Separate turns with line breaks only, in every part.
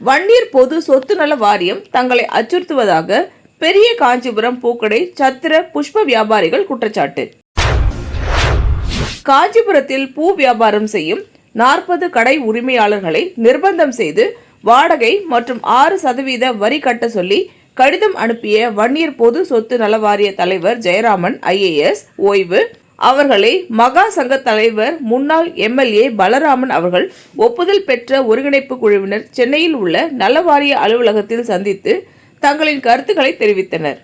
வன்னியர் பொது சொத்து நல வாரியம் தங்களை அச்சுறுத்துவதாக பெரிய காஞ்சிபுரம் பூக்கடை சத்திர புஷ்ப வியாபாரிகள் குற்றச்சாட்டு. காஞ்சிபுரத்தில் பூ வியாபாரம் செய்யும் நாற்பது கடை உரிமையாளர்களை நிர்பந்தம் செய்து வாடகை மற்றும் ஆறு சதவீத வரி கட்ட சொல்லி கடிதம் அனுப்பிய வன்னியர் பொது சொத்து நல வாரிய தலைவர் ஜெயராமன் ஐஏஎஸ் ஓய்வு அவர்களை மகா சங்க தலைவர் முன்னாள் எம்எல்ஏ பலராமன் அவர்கள் ஒப்புதல் பெற்ற ஒருங்கிணைப்பு குழுவினர் சென்னையில் உள்ள நலவாரிய அலுவலகத்தில் சந்தித்து தங்களின் கருத்துக்களை தெரிவித்தனர்.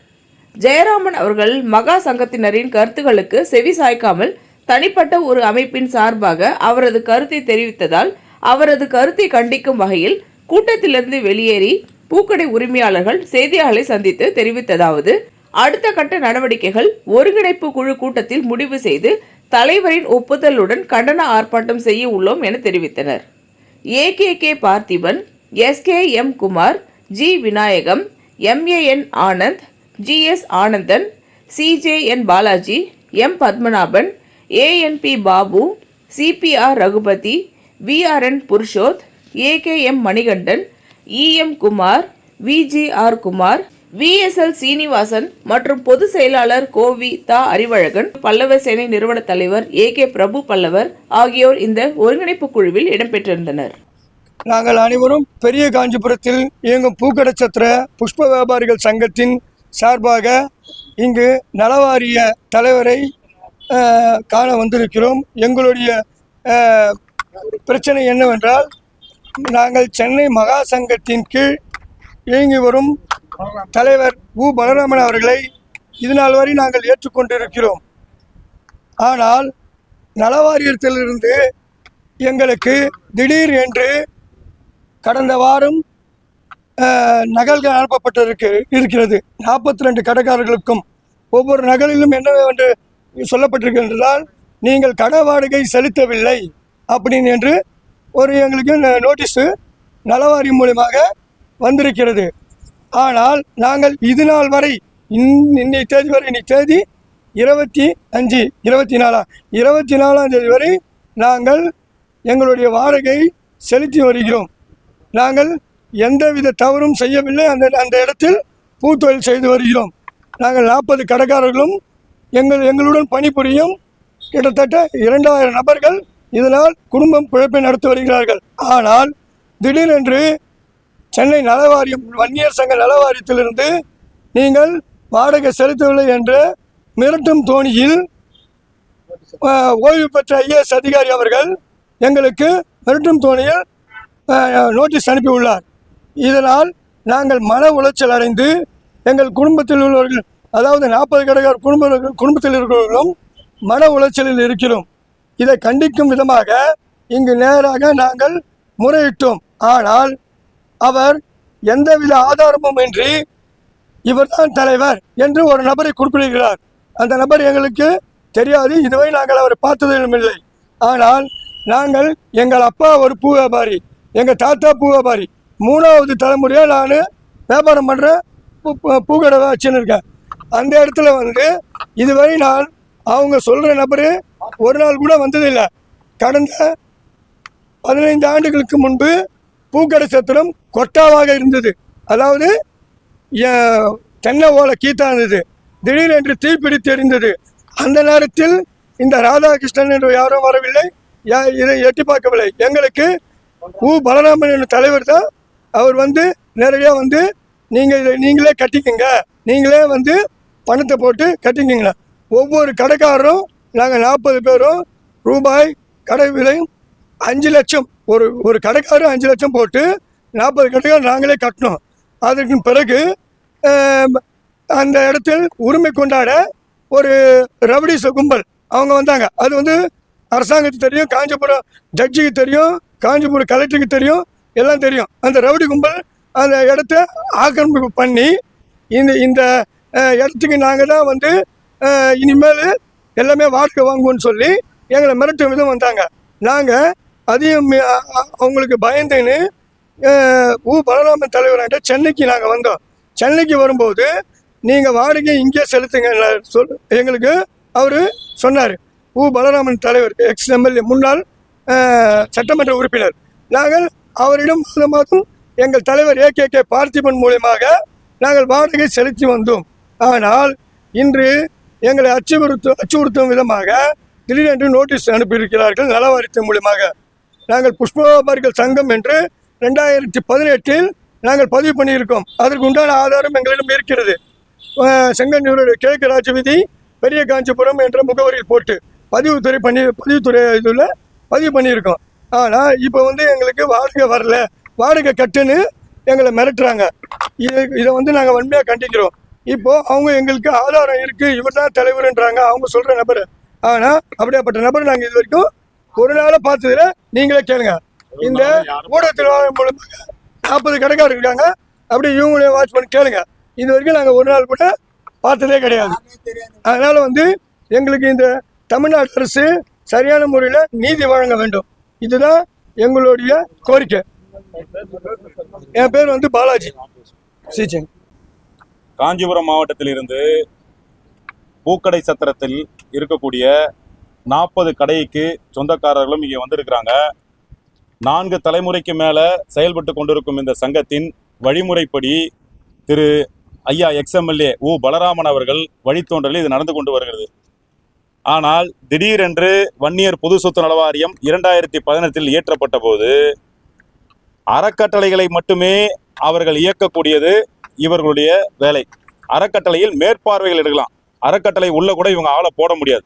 ஜெயராமன் அவர்கள் மகா சங்கத்தினரின் கருத்துக்களுக்கு செவி சாய்க்காமல் தனிப்பட்ட ஒரு அமைப்பின் சார்பாக அவரது கருத்தை தெரிவித்ததால் அவரது கருத்தை கண்டிக்கும் வகையில் கூட்டத்திலிருந்து வெளியேறி பூக்கடை உரிமையாளர்கள் செய்தியாளர்களை சந்தித்து தெரிவித்ததாவது அடுத்த கட்ட நடவடிக்கைகள் ஒருங்கிணைப்பு குழு கூட்டத்தில் முடிவு செய்து தலைவரின் ஒப்புதலுடன் கண்டன ஆர்ப்பாட்டம் செய்ய உள்ளோம் என தெரிவித்தனர். AKK Parthiban SK M Kumar G Vinayagam MAN Anand GS Anandan CJN Balaji M Padmanabhan ANP Babu CBR Raghupathi VRN Purushoth AKM Manikandan EM Kumar VGR Kumar VSL Srinivasan மற்றும் பொதுச் செயலாளர் கோவி தா அறிவழகன் பல்லவ சேனை நிறுவன தலைவர் ஏ கே பிரபு பல்லவர் ஆகியோர் இந்த ஒருங்கிணைப்பு குழுவில் இடம்பெற்றிருந்தனர்.
நாங்கள் அனைவரும் பெரிய காஞ்சிபுரத்தில் இயங்கும் பூக்கடச்சத்திர புஷ்ப வியாபாரிகள் சங்கத்தின் சார்பாக இங்கு நலவாரிய தலைவரை காண வந்திருக்கிறோம். எங்களுடைய பிரச்சனை என்னவென்றால் நாங்கள் சென்னை மகா சங்கத்தின் கீழ் இயங்கி வரும் தலைவர் உ. பலராமன் அவர்களை இதுநாள் வரை நாங்கள் ஏற்றுக்கொண்டிருக்கிறோம். ஆனால் நலவாரியத்திலிருந்து எங்களுக்கு திடீர் என்று கடந்த வாரம் நகல்கள் அனுப்பப்பட்டிருக்கு இருக்கிறது. நாற்பத்தி ரெண்டு கடைக்காரர்களுக்கும் ஒவ்வொரு நகலிலும் என்னவென்று சொல்லப்பட்டிருக்கின்றதால் நீங்கள் கடை வாடகை செலுத்தவில்லை அப்படின்னு என்று ஒரு எங்களுக்கு ந- நோட்டீஸு நலவாரியம் மூலியமாக வந்திருக்கிறது. ஆனால் நாங்கள் இது நாள் வரை இன்னை தேதி வரை இன்னைக்கு தேதி இருபத்தி அஞ்சு இருபத்தி நாலா இருபத்தி நாலாம் தேதி வரை நாங்கள் எங்களுடைய வாடகை செலுத்தி வருகிறோம். நாங்கள் எந்தவித தவறும் செய்யவில்லை. அந்த அந்த இடத்தில் பூத்தொழில் செய்து வருகிறோம். நாங்கள் நாற்பது கடைக்காரர்களும் எங்கள் எங்களுடன் பணிபுரியும் கிட்டத்தட்ட இரண்டாயிரம் நபர்கள் இதனால் குடும்பம் பிழைப்பை நடத்தி வருகிறார்கள். ஆனால் திடீரென்று சென்னை நலவாரியம் வன்னியர் சங்க நலவாரியத்திலிருந்து நீங்கள் வாடகை செலுத்தவில்லை என்று மிரட்டும் தோணியில் ஓய்வு பெற்ற ஐஏஎஸ் அதிகாரி அவர்கள் எங்களுக்கு மிரட்டும் தோணியில் நோட்டீஸ் அனுப்பியுள்ளார். இதனால் நாங்கள் மன உளைச்சல் அடைந்து எங்கள் குடும்பத்தில் உள்ளவர்கள் அதாவது நாற்பது கடைக்கார குடும்ப குடும்பத்தில் இருக்கிறவர்களும் மன உளைச்சலில் இருக்கிறோம். இதை கண்டிக்கும் விதமாக இங்கு நேராக நாங்கள் முறையிட்டோம். ஆனால் அவர் எந்தவித ஆதாரமும் இன்றி இவர்தான் தலைவர் என்று ஒரு நபரை குறிப்பிடுகிறார். அந்த நபர் எங்களுக்கு தெரியாது. இதுவரை நாங்கள் அவரை பார்த்ததும் இல்லை. ஆனால் நாங்கள் எங்கள் அப்பா ஒரு பூ வியாபாரி எங்கள் தாத்தா பூ வியாபாரி. மூணாவது தலைமுறையாக நான் வியாபாரம் பண்ணுற பூ பூ- பூக்கடை வச்சுன்னு இருக்கேன். அந்த இடத்துல வந்து இதுவரை நான் அவங்க சொல்கிற நபர் ஒரு நாள் கூட வந்ததில்லை. கடந்த பதினைந்து ஆண்டுகளுக்கு முன்பு பூக்கடைசத்திலும் கொட்டாவாக இருந்தது. அதாவது தென்னை ஓலை கீத்தா இருந்தது திடீரென்று தீப்பிடித்து எரிந்தது. அந்த நேரத்தில் இந்த ராதாகிருஷ்ணன் என்று யாரும் வரவில்லை. இதை எட்டி பார்க்கவில்லை. எங்களுக்கு உ. பலராமன் என்ற தலைவர் தான் அவர் வந்து நேரடியாக வந்து நீங்கள் இதை நீங்களே கட்டிக்கங்க. நீங்களே வந்து பணத்தை போட்டு கட்டிக்கிங்களா ஒவ்வொரு கடைக்காரரும் நாங்கள் நாற்பது பேரும் ரூபாய் கடை விலை அஞ்சு லட்சம் ஒரு ஒரு கடைக்காரர் அஞ்சு லட்சம் போட்டு நாற்பது கடைக்காரர் நாங்களே கட்டினோம். அதற்கு பிறகு அந்த இடத்தில் உரிமை கொண்டாட ஒரு ரவுடிச கும்பல் அவங்க வந்தாங்க. அது வந்து அரசாங்கத்துக்கு தெரியும் காஞ்சிபுரம் ஜட்ஜுக்கு தெரியும் காஞ்சிபுரம் கலெக்டருக்கு தெரியும் எல்லாம் தெரியும். அந்த ரவுடி கும்பல் அந்த இடத்த ஆக்கிரமிப்பு பண்ணி இந்த இந்த இடத்துக்கு நாங்கள் தான் வந்து இனிமேல் எல்லாமே வாடகை வாங்குவோன்னு சொல்லி எங்களை மிரட்டும் விதம் வந்தாங்க. நாங்கள் அதையும் அவங்களுக்கு பயந்துன்னு உ பலராமன் தலைவர்கிட்ட சென்னைக்கு நாங்கள் வந்தோம். சென்னைக்கு வரும்போது நீங்கள் வாடகை இங்கே செலுத்துங்க சொல் எங்களுக்கு அவர் சொன்னார். உ பலராமன் தலைவர் எக்ஸ் எம்எல்ஏ முன்னாள் சட்டமன்ற உறுப்பினர். நாங்கள் அவரிடம் மாதம் மாதம் எங்கள் தலைவர் ஏ கே கே பார்த்திபன் மூலியமாக நாங்கள் வாடகை செலுத்தி வந்தோம். ஆனால் இன்று எங்களை அச்சுறுத்தும் அச்சுறுத்தும் விதமாக திடீரென்று நோட்டீஸ் அனுப்பியிருக்கிறார்கள் நலவாரியத்தின் மூலியமாக. நாங்கள் புஷ்பவியாபாரிகள் சங்கம் என்று ரெண்டாயிரத்தி பதினெட்டில் நாங்கள் பதிவு பண்ணியிருக்கோம். அதற்கு உண்டான ஆதாரம் எங்களிடம் இருக்கிறது. செங்கன்னூர் கிழக்கு ராஜவீதி பெரிய காஞ்சிபுரம் என்ற முகவரியில் போட்டு பதிவுத்துறை பண்ணி பதிவுத்துறை இதில் பதிவு பண்ணியிருக்கோம். ஆனால் இப்போ வந்து எங்களுக்கு வாடகை வரல. வாடகை கட்டுன்னு எங்களை மிரட்டுறாங்க. இது இதை வந்து நாங்கள் வன்மையாக கண்டிக்கிறோம். இப்போது அவங்க எங்களுக்கு ஆதாரம் இருக்குது இவர் தான் தலைவருன்றாங்க. அவங்க சொல்கிற நபர். ஆனால் அப்படியாப்பட்ட நபர் நாங்கள் இது வரைக்கும் ஒரு நாளை பார்த்ததுல நீங்களே கேளுங்க. இந்த ஊடகத்தில் மூலமாக நாற்பது கடைக்காரர் இருக்காங்க. அப்படி இவங்களையும் வாட்ச் பண்ணி கேளுங்க. இது வரைக்கும் நாங்கள் ஒரு நாள் கூட பார்த்ததே கிடையாது. அதனால வந்து எங்களுக்கு இந்த தமிழ்நாடு அரசு சரியான முறையில் நீதி வழங்க வேண்டும். இதுதான் எங்களுடைய கோரிக்கை. என் பேர் வந்து பாலாஜி. சீச்சன்
காஞ்சிபுரம் மாவட்டத்திலிருந்து பூக்கடை சத்திரத்தில் இருக்கக்கூடிய நாற்பது கடைக்கு சொந்தக்காரர்களும் இங்கே வந்திருக்கிறாங்க. நான்கு தலைமுறைக்கு மேலே செயல்பட்டு கொண்டிருக்கும் இந்த சங்கத்தின் வழிமுறைப்படி திரு ஐயா எக்ஸ்எம்எல்ஏ உ பலராமன் அவர்கள் வழித்தோன்றலில் இது நடந்து கொண்டு வருகிறது. ஆனால் திடீரென்று வன்னியர் பொது சொத்து நலவாரியம் இரண்டாயிரத்தி பதினெட்டில் இயற்றப்பட்ட போது அறக்கட்டளைகளை மட்டுமே அவர்கள் இயக்கக்கூடியது இவர்களுடைய வேலை. அறக்கட்டளையில் மேற்பார்வைகள் எடுக்கலாம். அறக்கட்டளை உள்ள கூட இவங்க ஆளை போட முடியாது.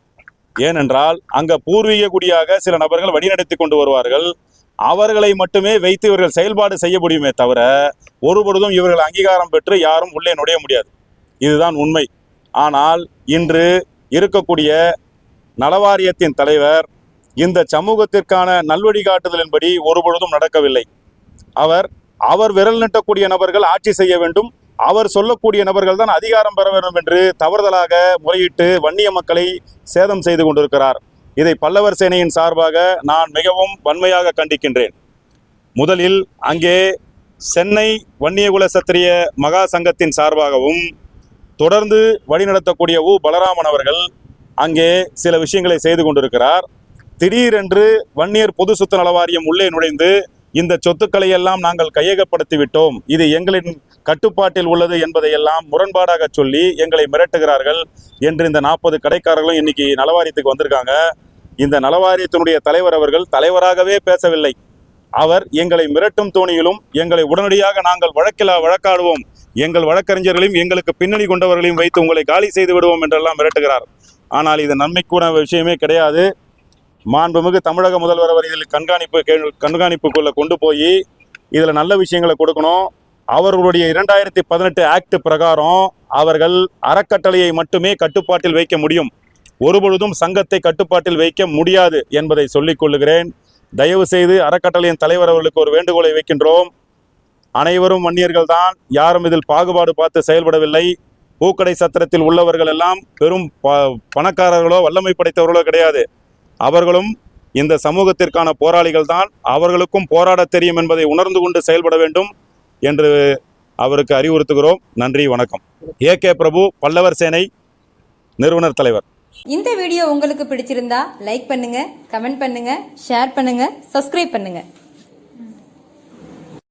ஏனென்றால் அங்க பூர்வீக குடியாக சில நபர்கள் வழிநடத்தி கொண்டு வருவார்கள். அவர்களை மட்டுமே வைத்து இவர்கள் செயல்பாடு செய்ய முடியுமே தவிர ஒருபொழுதும் இவர்கள் அங்கீகாரம் பெற்று யாரும் உள்ளே நுழைய முடியாது. இதுதான் உண்மை. ஆனால் இன்று இருக்கக்கூடிய நலவாரியத்தின் தலைவர் இந்த சமூகத்திற்கான நல்வழிகாட்டுதலின்படி ஒருபொழுதும் நடக்கவில்லை. அவர் அவர் விரல் நட்டக்கூடிய நபர்கள் ஆட்சி செய்ய வேண்டும் அவர் சொல்லக்கூடிய நபர்கள் தான் அதிகாரம் பெற வேண்டும் என்று தவறுதலாக முறையிட்டு வன்னிய மக்களை சேதம் செய்து கொண்டிருக்கிறார். இதை பல்லவர் சேனையின் சார்பாக நான் மிகவும் வன்மையாக கண்டிக்கின்றேன். முதலில் அங்கே சென்னை வன்னியகுல சத்திரிய மகா சங்கத்தின் சார்பாகவும் தொடர்ந்து வழிநடத்தக்கூடிய உ. பலராமன் அவர்கள் அங்கே சில விஷயங்களை செய்து கொண்டிருக்கிறார். திடீரென்று வன்னியர் பொது சொத்து நல வாரியம் உள்ளே நுழைந்து இந்த சொத்துக்களை எல்லாம் நாங்கள் கையகப்படுத்தி விட்டோம் இது எங்களின் கட்டுப்பாட்டில் உள்ளது என்பதையெல்லாம் முரண்பாடாக சொல்லி எங்களை மிரட்டுகிறார்கள் என்று இந்த நாற்பது கடைக்காரர்களும் இன்னைக்கு நலவாரியத்துக்கு வந்திருக்காங்க. இந்த நலவாரியத்தினுடைய தலைவர் அவர்கள் தலைவராகவே பேசவில்லை. அவர் எங்களை மிரட்டும் தோணியிலும் எங்களை உடனடியாக நாங்கள் வழக்கில் வழக்காடுவோம். எங்கள் வழக்கறிஞர்களையும் எங்களுக்கு பின்னணி கொண்டவர்களையும் வைத்து உங்களை காலி செய்து விடுவோம் என்றெல்லாம் மிரட்டுகிறார். ஆனால் இது நன்மைக்கூட விஷயமே கிடையாது. மாண்புமிகு தமிழக முதல்வர் அவர் இதில் கண்காணிப்பு கண்காணிப்புக்குள்ளே கண்காணிப்புக்குள்ள கொண்டு போய் இதில் நல்ல விஷயங்களை கொடுக்கணும். அவர்களுடைய இரண்டாயிரத்தி பதினெட்டு ஆக்ட் பிரகாரம் அவர்கள் அறக்கட்டளையை மட்டுமே கட்டுப்பாட்டில் வைக்க முடியும். ஒருபொழுதும் சங்கத்தை கட்டுப்பாட்டில் வைக்க முடியாது என்பதை சொல்லிக் கொள்ளுகிறேன். தயவு செய்து அறக்கட்டளையின் தலைவர் அவர்களுக்கு ஒரு வேண்டுகோளை வைக்கின்றோம். அனைவரும் வன்னியர்கள் தான் யாரும் இதில் பாகுபாடு பார்த்து செயல்படவில்லை. பூக்கடை சத்திரத்தில் உள்ளவர்கள் எல்லாம் பெரும் ப- பணக்காரர்களோ வல்லமை படைத்தவர்களோ கிடையாது. அவர்களும் இந்த சமூகத்திற்கான போராளிகள் தான் அவர்களுக்கும் போராட தெரியும் என்பதை உணர்ந்து கொண்டு செயல்பட வேண்டும் என்று அவருக்கு அறிவுறுத்துகிறோம். நன்றி வணக்கம். ஏ கே பிரபு பல்லவர் சேனை நிறுவனர் தலைவர்.
இந்த வீடியோ உங்களுக்கு பிடிச்சிருந்தா லைக் பண்ணுங்க கமெண்ட் பண்ணுங்க ஷேர் பண்ணுங்க சப்ஸ்கிரைப் பண்ணுங்க.